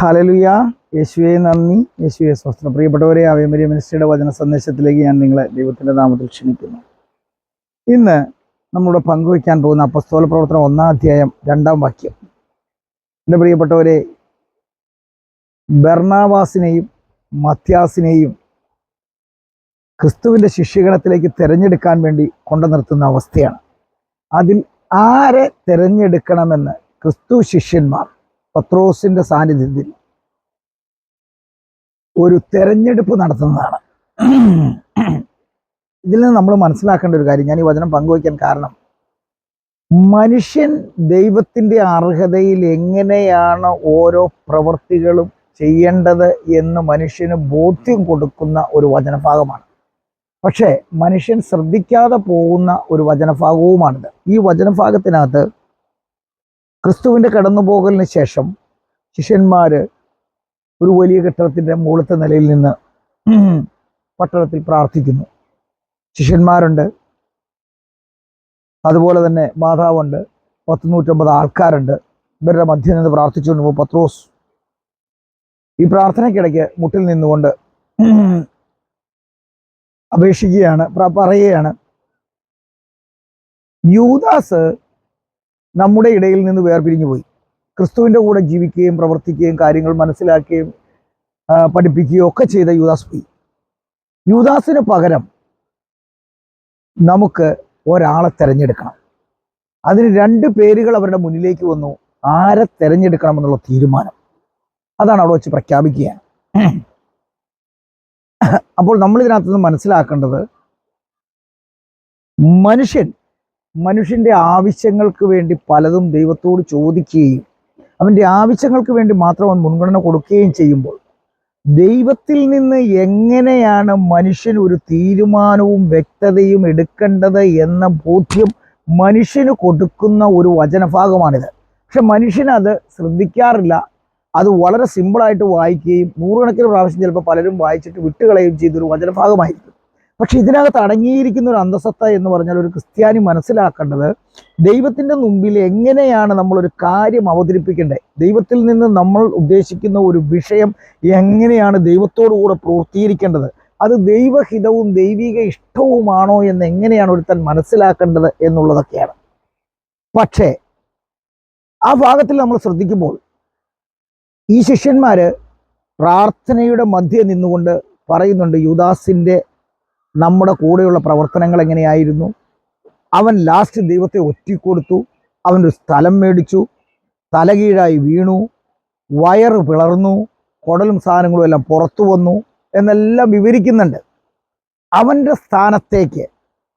ഹലലുയ യേശുവെ നന്ദി. യേശുവെ സ്വസ്ത്രം പ്രിയപ്പെട്ടവരെ അവയമരിയ മിനിസ്ട്രിയുടെ വചന സന്ദേശത്തിലേക്ക് ഞാൻ നിങ്ങളെ ദൈവത്തിന്റെ നാമത്തിൽ ക്ഷണിക്കുന്നു. ഇന്ന് നമ്മളുടെ പങ്കുവയ്ക്കാൻ പോകുന്ന അപ്പസ്തോല പ്രവർത്തനം ഒന്നാം അധ്യായം രണ്ടാം വാക്യം. എന്റെ പ്രിയപ്പെട്ടവരെ ബർണാവാസിനെയും മത്യാസിനെയും ക്രിസ്തുവിന്റെ ശിഷ്യഗണത്തിലേക്ക് തിരഞ്ഞെടുക്കാൻ വേണ്ടി കൊണ്ടു നിർത്തുന്ന അവസ്ഥയാണ്. അതിൽ ആരെ തിരഞ്ഞെടുക്കണമെന്ന് ക്രിസ്തു ശിഷ്യന്മാർ പത്രോസിന്റെ സാന്നിധ്യത്തിൽ ഒരു തെരഞ്ഞെടുപ്പ് നടത്തുന്നതാണ്. ഇതിൽ നിന്ന് നമ്മൾ മനസ്സിലാക്കേണ്ട ഒരു കാര്യം ഞാൻ ഈ വചനം പങ്കുവയ്ക്കാൻ കാരണം മനുഷ്യൻ ദൈവത്തിന്റെ അർഹതയിൽ എങ്ങനെയാണ് ഓരോ പ്രവൃത്തികളും ചെയ്യേണ്ടത് എന്ന് മനുഷ്യന് ബോധ്യം കൊടുക്കുന്ന ഒരു വചനഭാഗമാണ്. പക്ഷേ മനുഷ്യൻ ശ്രദ്ധിക്കാതെ പോകുന്ന ഒരു വചനഭാഗവുമാണിത്. ഈ വചനഭാഗത്തിനകത്ത് ക്രിസ്തുവിന്റെ കടന്നുപോകലിന് ശേഷം ശിഷ്യന്മാർ ഒരു വലിയ കെട്ടിടത്തിന്റെ മുകളത്തെ നിലയിൽ നിന്ന് പട്ടണത്തിൽ പ്രാർത്ഥിക്കുന്നു. ശിഷ്യന്മാരുണ്ട്. അതുപോലെ തന്നെ മാതാവുണ്ട്. പത്ത് നൂറ്റമ്പത് ആൾക്കാരുണ്ട്. ഇവരുടെ മധ്യം നിന്ന് പ്രാർത്ഥിച്ചുകൊണ്ട് പോകും പത്രോസ് ഈ പ്രാർത്ഥനയ്ക്കിടയ്ക്ക് മുട്ടിൽ നിന്നുകൊണ്ട് അപേക്ഷിക്കുകയാണ് പറയുകയാണ്. യൂദാസ് നമ്മുടെ ഇടയിൽ നിന്ന് വേർപിരിഞ്ഞു പോയി. ക്രിസ്തുവിന്റെ കൂടെ ജീവിക്കുകയും പ്രവർത്തിക്കുകയും കാര്യങ്ങൾ മനസ്സിലാക്കുകയും പഠിപ്പിക്കുകയും ഒക്കെ ചെയ്ത യുദാസ് പോയി. യുദാസിന് പകരം നമുക്ക് ഒരാളെ തിരഞ്ഞെടുക്കണം. അതിന് രണ്ട് പേരുകൾ അവരുടെ മുന്നിലേക്ക് വന്നു. ആരെ തിരഞ്ഞെടുക്കണമെന്നുള്ള തീരുമാനം. അതാണ് അവിടെ വെച്ച് പ്രഖ്യാപിക്കുകയാണ് അപ്പോൾ നമ്മൾ ഇതിനകത്തുനിന്ന് മനസ്സിലാക്കേണ്ടത് മനുഷ്യൻ മനുഷ്യന്റെ ആവശ്യങ്ങൾക്ക് വേണ്ടി പലതും ദൈവത്തോട് ചോദിക്കുകയും അവന്റെ ആവശ്യങ്ങൾക്ക് വേണ്ടി മാത്രം അവൻ മുൻഗണന കൊടുക്കുകയും ചെയ്യുമ്പോൾ ദൈവത്തിൽ നിന്ന് എങ്ങനെയാണ് മനുഷ്യൻ ഒരു തീരുമാനവും വ്യക്തതയും എടുക്കേണ്ടത് എന്ന ബോധ്യം മനുഷ്യന് കൊടുക്കുന്ന ഒരു വചനഭാഗമാണിത്. പക്ഷെ മനുഷ്യനത് ശ്രദ്ധിക്കാറില്ല. അത് വളരെ സിമ്പിളായിട്ട് വായിക്കുകയും നൂറുകണക്കിന് പ്രാവശ്യം ചിലപ്പോൾ പലരും വായിച്ചിട്ട് വിട്ടുകളയുകയും ചെയ്തൊരു വചനഭാഗമായിരിക്കും. പക്ഷെ ഇതിനകത്ത് അടങ്ങിയിരിക്കുന്ന ഒരു അന്തസത്ത എന്ന് പറഞ്ഞാൽ ഒരു ക്രിസ്ത്യാനി മനസ്സിലാക്കേണ്ടത് ദൈവത്തിന്റെ മുമ്പിൽ എങ്ങനെയാണ് നമ്മളൊരു കാര്യം അവതരിപ്പിക്കേണ്ടത്? ദൈവത്തിൽ നിന്ന് നമ്മൾ ഉദ്ദേശിക്കുന്ന ഒരു വിഷയം എങ്ങനെയാണ് ദൈവത്തോടുകൂടെ പ്രവർത്തിയിരിക്കേണ്ടത് അത് ദൈവഹിതവും ദൈവിക ഇഷ്ടവുമാണോ എന്ന് എങ്ങനെയാണ് ഒരുത്തൻ മനസ്സിലാക്കേണ്ടത് എന്നുള്ളതൊക്കെയാണ്. പക്ഷേ ആ ഭാഗത്തിൽ നമ്മൾ ശ്രദ്ധിക്കുമ്പോൾ ഈ ശിഷ്യന്മാർ പ്രാർത്ഥനയുടെ മധ്യ നിന്നുകൊണ്ട് പറയുന്നുണ്ട് യുദാസിന്റെ നമ്മുടെ കൂടെയുള്ള പ്രവർത്തനങ്ങൾ എങ്ങനെയായിരുന്നു? അവൻ ലാസ്റ്റ് ദൈവത്തെ ഒറ്റിക്കൊടുത്തു. അവനൊരു സ്ഥലം മേടിച്ചു. തലകീഴായി വീണു. വയറ് പിളർന്നു. കുടലും സാധനങ്ങളും എല്ലാം പുറത്തു വന്നു. എന്നെല്ലാം വിവരിക്കുന്നുണ്ട്. അവന്റെ സ്ഥാനത്തേക്ക്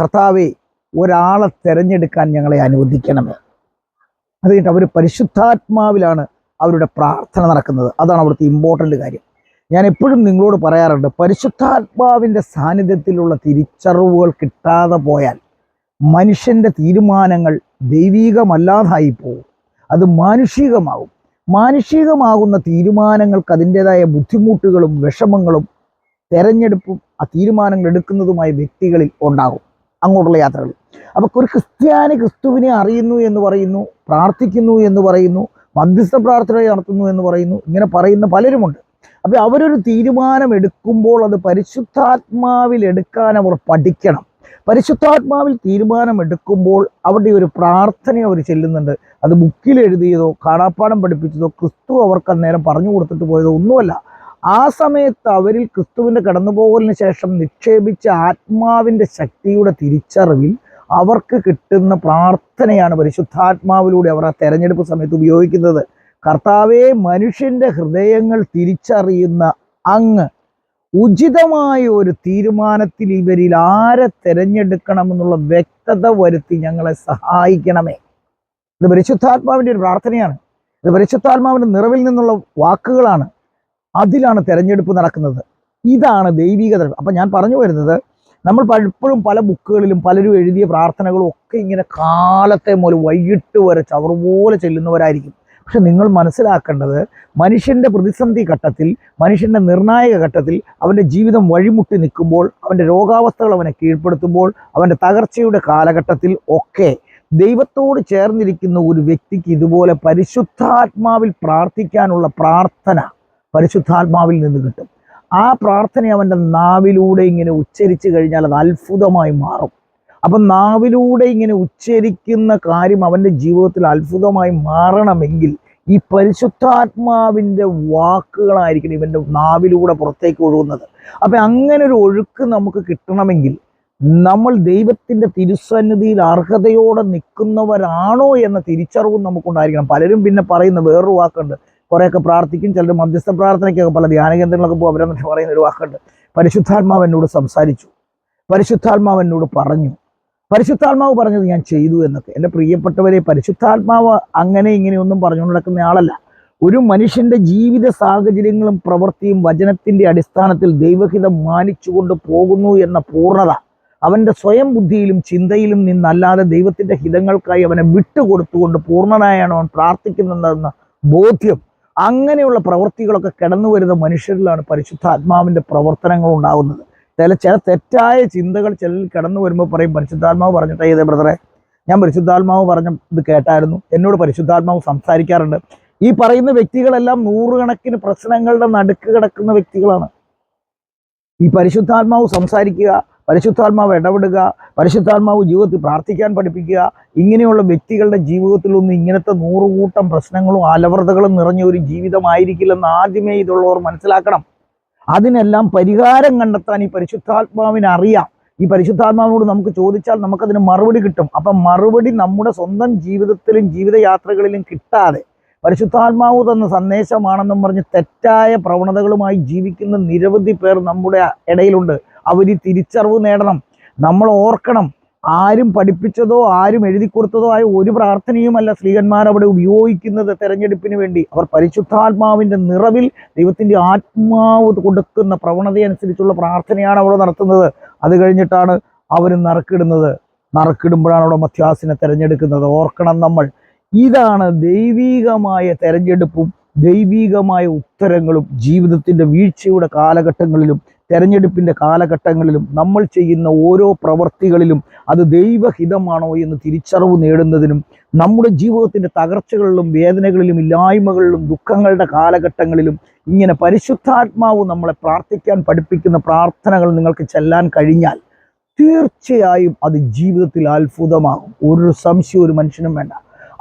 കർത്താവെ ഒരാളെ തിരഞ്ഞെടുക്കാൻ ഞങ്ങളെ അനുവദിക്കണം അത് കഴിഞ്ഞിട്ട് അവർ പരിശുദ്ധാത്മാവിലാണ് അവരുടെ പ്രാർത്ഥന നടക്കുന്നത്. അതാണ് അവിടുത്തെ ഇമ്പോർട്ടന്റ് കാര്യം. ഞാൻ എപ്പോഴും നിങ്ങളോട് പറയാറുണ്ട് പരിശുദ്ധാത്മാവിന്റെ സാന്നിധ്യത്തിലുള്ള തിരിച്ചറിവുകൾ കിട്ടാതെ പോയാൽ മനുഷ്യന്റെ തീരുമാനങ്ങൾ ദൈവീകമല്ലാതായി പോകും അത് മാനുഷികമാകും മാനുഷികമാകുന്ന തീരുമാനങ്ങൾക്ക് അതിന്റെതായ ബുദ്ധിമുട്ടുകളും വിഷമങ്ങളും തെരഞ്ഞെടുപ്പും ആ തീരുമാനങ്ങൾ എടുക്കുന്നതുമായ വ്യക്തികളിൽ ഉണ്ടാകും അങ്ങോട്ടുള്ള യാത്രകൾ അപ്പോൾ ഒരു ക്രിസ്ത്യാനി ക്രിസ്തുവിനെ അറിയുന്നു എന്ന് പറയുന്നു പ്രാർത്ഥിക്കുന്നു എന്ന് പറയുന്നു മധ്യസ്ഥ പ്രാർത്ഥന നടത്തുന്നു എന്ന് പറയുന്നു ഇങ്ങനെ പറയുന്ന പലരുമുണ്ട്. അപ്പോൾ അവരൊരു തീരുമാനം എടുക്കുമ്പോൾ അത് പരിശുദ്ധാത്മാവിൽ എടുക്കാൻ അവർ പഠിക്കണം. പരിശുദ്ധാത്മാവിൽ തീരുമാനം എടുക്കുമ്പോൾ അവരുടെ ഒരു പ്രാർത്ഥന അവർ ചെല്ലുന്നുണ്ട്. അത് ബുക്കിൽ എഴുതിയതോ കാണാപ്പാടം പഠിപ്പിച്ചതോ ക്രിസ്തു അവർക്ക് അന്നേരം പറഞ്ഞു കൊടുത്തിട്ട് പോയതോ ഒന്നുമല്ല. ആ സമയത്ത് അവരിൽ ക്രിസ്തുവിന്റെ കടന്നുപോകലിന് ശേഷം നിക്ഷേപിച്ച ആത്മാവിന്റെ ശക്തിയുടെ തിരിച്ചറിവിൽ അവർക്ക് കിട്ടുന്ന പ്രാർത്ഥനയാണ് പരിശുദ്ധാത്മാവിലൂടെ അവർ ആ തെരഞ്ഞെടുപ്പ് സമയത്ത് ഉപയോഗിക്കുന്നത്. കർത്താവെ മനുഷ്യന്റെ ഹൃദയങ്ങൾ തിരിച്ചറിയുന്ന അങ്ങ് ഉചിതമായ ഒരു തീരുമാനത്തിൽ ഇവരിൽ ആരെ തിരഞ്ഞെടുക്കണമെന്നുള്ള വ്യക്തത വരുത്തി ഞങ്ങളെ സഹായിക്കണമേ. ഇത് പരിശുദ്ധാത്മാവിന്റെ ഒരു പ്രാർത്ഥനയാണ്. ഇത് പരിശുദ്ധാത്മാവിന്റെ നിറവിൽ നിന്നുള്ള വാക്കുകളാണ് അതിലാണ് തിരഞ്ഞെടുപ്പ് നടക്കുന്നത്. ഇതാണ് ദൈവികത അപ്പം ഞാൻ പറഞ്ഞു വരുന്നത് നമ്മൾ പലപ്പോഴും പല ബുക്കുകളിലും പലരും എഴുതിയ പ്രാർത്ഥനകളും ഒക്കെ ഇങ്ങനെ കാലത്തെ മുതൽ വൈകിട്ട് വരെ പോലെ ചെല്ലുന്നവരായിരിക്കും. പക്ഷെ നിങ്ങൾ മനസ്സിലാക്കേണ്ടത് മനുഷ്യന്റെ പ്രതിസന്ധി ഘട്ടത്തിൽ മനുഷ്യന്റെ നിർണായക ഘട്ടത്തിൽ അവന്റെ ജീവിതം വഴിമുട്ടി നിൽക്കുമ്പോൾ അവന്റെ രോഗാവസ്ഥകൾ അവനെ കീഴ്പ്പെടുത്തുമ്പോൾ അവന്റെ തകർച്ചയുടെ കാലഘട്ടത്തിൽ ഒക്കെ ദൈവത്തോട് ചേർന്നിരിക്കുന്ന ഒരു വ്യക്തിക്ക് ഇതുപോലെ പരിശുദ്ധാത്മാവിൽ പ്രാർത്ഥിക്കാനുള്ള പ്രാർത്ഥന പരിശുദ്ധാത്മാവിൽ നിന്ന് കിട്ടും. ആ പ്രാർത്ഥന അവന്റെ നാവിലൂടെ ഇങ്ങനെ ഉച്ചരിച്ചു കഴിഞ്ഞാൽ അത് അത്ഭുതമായി മാറും. അപ്പം നാവിലൂടെ ഇങ്ങനെ ഉച്ചരിക്കുന്ന കാര്യം അവന്റെ ജീവിതത്തിൽ അത്ഭുതമായി മാറണമെങ്കിൽ ഈ പരിശുദ്ധാത്മാവിന്റെ വാക്കുകളായിരിക്കണം ഇവന്റെ നാവിലൂടെ പുറത്തേക്ക് ഒഴുകുന്നത്. അപ്പം അങ്ങനെ ഒരു ഒഴുക്ക് നമുക്ക് കിട്ടണമെങ്കിൽ നമ്മൾ ദൈവത്തിന്റെ തിരുസന്നിധിയിൽ അർഹതയോടെ നിൽക്കുന്നവരാണോ എന്ന തിരിച്ചറിവും നമുക്കുണ്ടായിരിക്കണം. പലരും പിന്നെ പറയുന്ന വേറൊരു വാക്കുണ്ട്. കുറേയൊക്കെ പ്രാർത്ഥിക്കും ചിലർ മധ്യസ്ഥ പ്രാർത്ഥനയ്ക്കൊക്കെ പല ധ്യാന കേന്ദ്രങ്ങളൊക്കെ പോകും അവരെന്നൊക്കെ പറയുന്ന ഒരു വാക്കുണ്ട്. പരിശുദ്ധാത്മാവ് എന്നോട് സംസാരിച്ചു. പരിശുദ്ധാത്മാവ് എന്നോട് പറഞ്ഞു. പരിശുദ്ധാത്മാവ് പറഞ്ഞത് ഞാൻ ചെയ്തു എന്നൊക്കെ. എന്റെ പ്രിയപ്പെട്ടവരെ പരിശുദ്ധാത്മാവ് അങ്ങനെ ഇങ്ങനെയൊന്നും പറഞ്ഞുകൊണ്ട് നടക്കുന്ന ആളല്ല. ഒരു മനുഷ്യന്റെ ജീവിത സാഹചര്യങ്ങളും പ്രവൃത്തിയും വചനത്തിന്റെ അടിസ്ഥാനത്തിൽ ദൈവഹിതം മാനിച്ചുകൊണ്ട് പോകുന്നു എന്ന പൂർണത അവന്റെ സ്വയം ബുദ്ധിയിലും ചിന്തയിലും നിന്നല്ലാതെ ദൈവത്തിന്റെ ഹിതങ്ങൾക്കായി അവനെ വിട്ടുകൊടുത്തുകൊണ്ട് പൂർണനായാണ് അവൻ പ്രാർത്ഥിക്കുന്നതെന്ന ബോധ്യം. അങ്ങനെയുള്ള പ്രവൃത്തികളൊക്കെ കിടന്നു വരുന്ന മനുഷ്യരിലാണ് പരിശുദ്ധാത്മാവിന്റെ പ്രവർത്തനങ്ങൾ ഉണ്ടാകുന്നത്. ചില ചില തെറ്റായ ചിന്തകൾ ചിലർ കിടന്നു വരുമ്പോൾ പറയും പരിശുദ്ധാത്മാവ് പറഞ്ഞിട്ടേ ഇതേ ബ്രദറെ. ഞാൻ പരിശുദ്ധാത്മാവ് പറഞ്ഞ ഇത് കേട്ടായിരുന്നു. എന്നോട് പരിശുദ്ധാത്മാവ് സംസാരിക്കാറുണ്ട്. ഈ പറയുന്ന വ്യക്തികളെല്ലാം നൂറുകണക്കിന് പ്രശ്നങ്ങളുടെ നടുക്ക് കിടക്കുന്ന വ്യക്തികളാണ്. ഈ പരിശുദ്ധാത്മാവ് സംസാരിക്കുക പരിശുദ്ധാത്മാവ് ഇടപെടുക പരിശുദ്ധാത്മാവ് ജീവിതത്തിൽ പ്രാർത്ഥിക്കാൻ പഠിപ്പിക്കുക ഇങ്ങനെയുള്ള വ്യക്തികളുടെ ജീവിതത്തിൽ ജീവിതത്തിലൊന്നും ഇങ്ങനത്തെ നൂറുകൂട്ടം പ്രശ്നങ്ങളും അലവൃതകളും നിറഞ്ഞ ഒരു ജീവിതമായിരിക്കില്ലെന്ന് ആദ്യമേ ഇതുള്ളവർ മനസ്സിലാക്കണം. അതിനെല്ലാം പരിഹാരം കണ്ടെത്താൻ ഈ പരിശുദ്ധാത്മാവിന് അറിയാം ഈ പരിശുദ്ധാത്മാവിനോട് നമുക്ക് ചോദിച്ചാൽ നമുക്കതിന് മറുപടി കിട്ടും. അപ്പം മറുപടി നമ്മുടെ സ്വന്തം ജീവിതത്തിലും ജീവിതയാത്രകളിലും കിട്ടാതെ പരിശുദ്ധാത്മാവ് തന്ന സന്ദേശമാണെന്നും പറഞ്ഞ് തെറ്റായ പ്രവണതകളുമായി ജീവിക്കുന്ന നിരവധി പേർ നമ്മുടെ ഇടയിലുണ്ട്. അവർ തിരിച്ചറിവ് നേടണം. നമ്മൾ ഓർക്കണം. ആരും പഠിപ്പിച്ചതോ ആരും എഴുതി കൊടുത്തതോ ആയ ഒരു പ്രാർത്ഥനയുമല്ല സ്ത്രീകന്മാർ അവിടെ ഉപയോഗിക്കുന്നത് തെരഞ്ഞെടുപ്പിന് വേണ്ടി. അവർ പരിശുദ്ധാത്മാവിന്റെ നിറവിൽ ദൈവത്തിന്റെ ആത്മാവ് കൊടുക്കുന്ന പ്രവണതയനുസരിച്ചുള്ള പ്രാർത്ഥനയാണ് അവിടെ നടത്തുന്നത്. അത് കഴിഞ്ഞിട്ടാണ് അവർ നറുക്കിടുന്നത്. നറുക്കിടുമ്പോഴാണ് അവിടെ മധ്യാസിനെ തിരഞ്ഞെടുക്കുന്നത്. ഓർക്കണം നമ്മൾ ഇതാണ് ദൈവീകമായ തെരഞ്ഞെടുപ്പും ദൈവീകമായ ഉത്തരങ്ങളും ജീവിതത്തിന്റെ വീഴ്ചയുടെ കാലഘട്ടങ്ങളിലും തെരഞ്ഞെടുപ്പിന്റെ കാലഘട്ടങ്ങളിലും നമ്മൾ ചെയ്യുന്ന ഓരോ പ്രവൃത്തികളിലും അത് ദൈവഹിതമാണോ എന്ന് തിരിച്ചറിവ് നേടുന്നതിനും നമ്മുടെ ജീവിതത്തിന്റെ തകർച്ചകളിലും വേദനകളിലും ഇല്ലായ്മകളിലും ദുഃഖങ്ങളുടെ കാലഘട്ടങ്ങളിലും ഇങ്ങനെ പരിശുദ്ധാത്മാവ് നമ്മളെ പ്രാർത്ഥിക്കാൻ പഠിപ്പിക്കുന്ന പ്രാർത്ഥനകൾ നിങ്ങൾക്ക് ചെല്ലാൻ കഴിഞ്ഞാൽ തീർച്ചയായും അത് ജീവിതത്തിൽ അത്ഭുതമാകും. ഒരു സംശയം ഒരു മനുഷ്യനും വേണ്ട.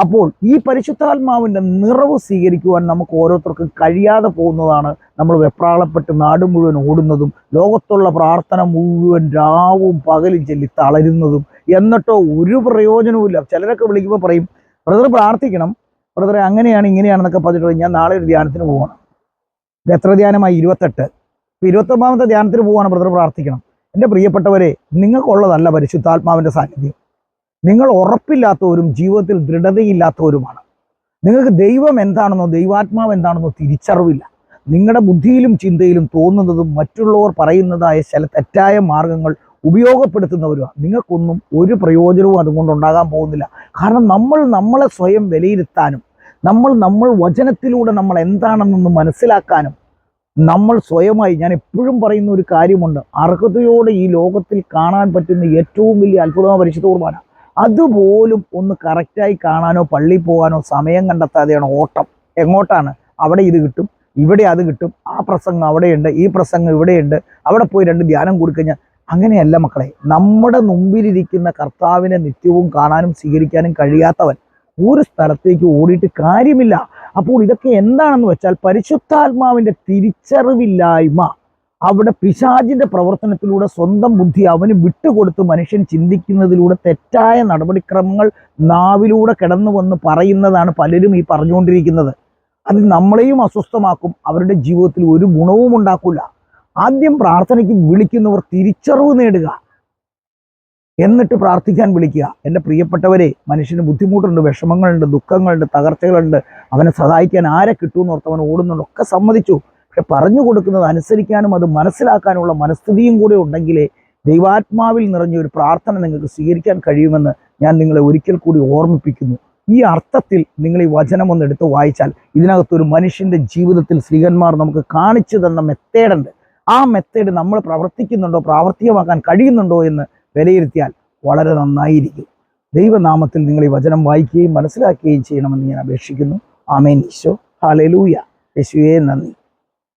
അപ്പോൾ ഈ പരിശുദ്ധാത്മാവിന്റെ നിറവ് സ്വീകരിക്കുവാൻ നമുക്ക് ഓരോരുത്തർക്കും കഴിയാതെ പോകുന്നതാണ് നമ്മൾ വെപ്രാളപ്പെട്ട് നാട് മുഴുവൻ ഓടുന്നതും ലോകത്തുള്ള പ്രാർത്ഥന മുഴുവൻ രാവും പകലും ചെല്ലി തളരുന്നതും. എന്നിട്ടോ ഒരു പ്രയോജനവുമില്ല. ചിലരൊക്കെ വിളിക്കുമ്പോൾ പറയും ബ്രദർ പ്രാർത്ഥിക്കണം. ബ്രദറെ അങ്ങനെയാണ് ഇങ്ങനെയാണെന്നൊക്കെ പറഞ്ഞിട്ട് ഞാൻ നാളെ ഒരു ധ്യാനത്തിന് ഇത് എത്ര ധ്യാനമായി? ഇരുപത്തെട്ട്. ഇപ്പം ഇരുപത്തൊമ്പതാമത്തെ ധ്യാനത്തിന് പോവാണ്. ബ്രദർ പ്രാർത്ഥിക്കണം. എന്റെ പ്രിയപ്പെട്ടവരെ നിങ്ങൾക്കുള്ളതല്ല പരിശുദ്ധാത്മാവിന്റെ സാന്നിധ്യം. നിങ്ങൾ ഉറപ്പില്ലാത്തവരും ജീവിതത്തിൽ ദൃഢതയില്ലാത്തവരുമാണ്. നിങ്ങൾക്ക് ദൈവം എന്താണെന്നോ ദൈവാത്മാവ് എന്താണെന്നോ തിരിച്ചറിവില്ല. നിങ്ങളുടെ ബുദ്ധിയിലും ചിന്തയിലും തോന്നുന്നതും മറ്റുള്ളവർ പറയുന്നതായ ചില തെറ്റായ മാർഗങ്ങൾ ഉപയോഗപ്പെടുത്തുന്നവരുമാണ്. നിങ്ങൾക്കൊന്നും ഒരു പ്രയോജനവും അതുകൊണ്ട് ഉണ്ടാകാൻ പോകുന്നില്ല. കാരണം നമ്മൾ നമ്മളെ സ്വയം വിലയിരുത്താനും നമ്മൾ നമ്മൾ വചനത്തിലൂടെ നമ്മൾ എന്താണെന്നൊന്ന് മനസ്സിലാക്കാനും നമ്മൾ സ്വയമായി ഞാൻ എപ്പോഴും പറയുന്ന ഒരു കാര്യമുണ്ട് അർഹതയോടെ ഈ ലോകത്തിൽ കാണാൻ പറ്റുന്ന ഏറ്റവും വലിയ അത്ഭുതമായ പരിശുദ്ധ കുർബാന. അതുപോലും ഒന്ന് കറക്റ്റായി കാണാനോ പള്ളിയിൽ പോകാനോ സമയം കണ്ടെത്താതെയാണ് ഓട്ടം. എങ്ങോട്ടാണ്? അവിടെ ഇത് കിട്ടും ഇവിടെ അത് കിട്ടും ആ പ്രസംഗം അവിടെയുണ്ട് ഈ പ്രസംഗം ഇവിടെയുണ്ട് അവിടെ പോയി രണ്ട് ധ്യാനം കൊടുക്കഴിഞ്ഞാൽ അങ്ങനെയല്ല മക്കളെ. നമ്മുടെ മുമ്പിലിരിക്കുന്ന കർത്താവിനെ നിത്യവും കാണാനും സ്വീകരിക്കാനും കഴിയാത്തവൻ ഒരു സ്ഥലത്തേക്ക് ഓടിയിട്ട് കാര്യമില്ല. അപ്പോൾ ഇതൊക്കെ എന്താണെന്ന് വെച്ചാൽ പരിശുദ്ധാത്മാവിന്റെ തിരിച്ചറിവില്ലായ്മ. അവിടെ പിശാജിന്റെ പ്രവർത്തനത്തിലൂടെ സ്വന്തം ബുദ്ധി അവന് വിട്ടുകൊടുത്ത് മനുഷ്യൻ ചിന്തിക്കുന്നതിലൂടെ തെറ്റായ നടപടിക്രമങ്ങൾ നാവിലൂടെ കിടന്നു വന്ന് പറയുന്നതാണ് പലരും ഈ പറഞ്ഞുകൊണ്ടിരിക്കുന്നത്. അത് നമ്മളെയും അസ്വസ്ഥമാക്കും അവരുടെ ജീവിതത്തിൽ ഒരു ഗുണവും ഉണ്ടാക്കില്ല ആദ്യം പ്രാർത്ഥനയ്ക്ക് വിളിക്കുന്നവർ തിരിച്ചറിവ് നേടുക. എന്നിട്ട് പ്രാർത്ഥിക്കാൻ വിളിക്കുക. എന്റെ പ്രിയപ്പെട്ടവരെ മനുഷ്യന് ബുദ്ധിമുട്ടുണ്ട് വിഷമങ്ങളുണ്ട് ദുഃഖങ്ങളുണ്ട് തകർച്ചകളുണ്ട്. അവനെ സഹായിക്കാൻ ആരെ കിട്ടുമെന്ന് ഓർത്ത് അവൻ ഓടുന്നുണ്ട്. ഒക്കെ സമ്മതിച്ചു. പറഞ്ഞു കൊടുക്കുന്നത് അനുസരിക്കാനും അത് മനസ്സിലാക്കാനുള്ള മനസ്ഥിതിയും കൂടെ ഉണ്ടെങ്കിലേ ദൈവാത്മാവിൽ നിറഞ്ഞ ഒരു പ്രാർത്ഥന നിങ്ങൾക്ക് സ്വീകരിക്കാൻ കഴിയുമെന്ന് ഞാൻ നിങ്ങളെ ഒരിക്കൽ കൂടി ഓർമ്മിപ്പിക്കുന്നു. ഈ അർത്ഥത്തിൽ നിങ്ങൾ ഈ വചനം ഒന്ന് എടുത്ത് വായിച്ചാൽ ഇതിനകത്തൊരു മനുഷ്യന്റെ ജീവിതത്തിൽ സ്ത്രീകന്മാർ നമുക്ക് കാണിച്ചു തന്ന മെത്തേഡുണ്ട് ആ മെത്തേഡ് നമ്മൾ പ്രവർത്തിക്കുന്നുണ്ടോ പ്രാവർത്തികമാക്കാൻ കഴിയുന്നുണ്ടോ എന്ന് വിലയിരുത്തിയാൽ വളരെ നന്നായിരിക്കും. ദൈവനാമത്തിൽ നിങ്ങൾ ഈ വചനം വായിക്കുകയും മനസ്സിലാക്കുകയും ചെയ്യണമെന്ന് ഞാൻ അപേക്ഷിക്കുന്നു. ആമേൻ ഈശോ. ഹാലലൂയ യേശുവേ നന്ദി.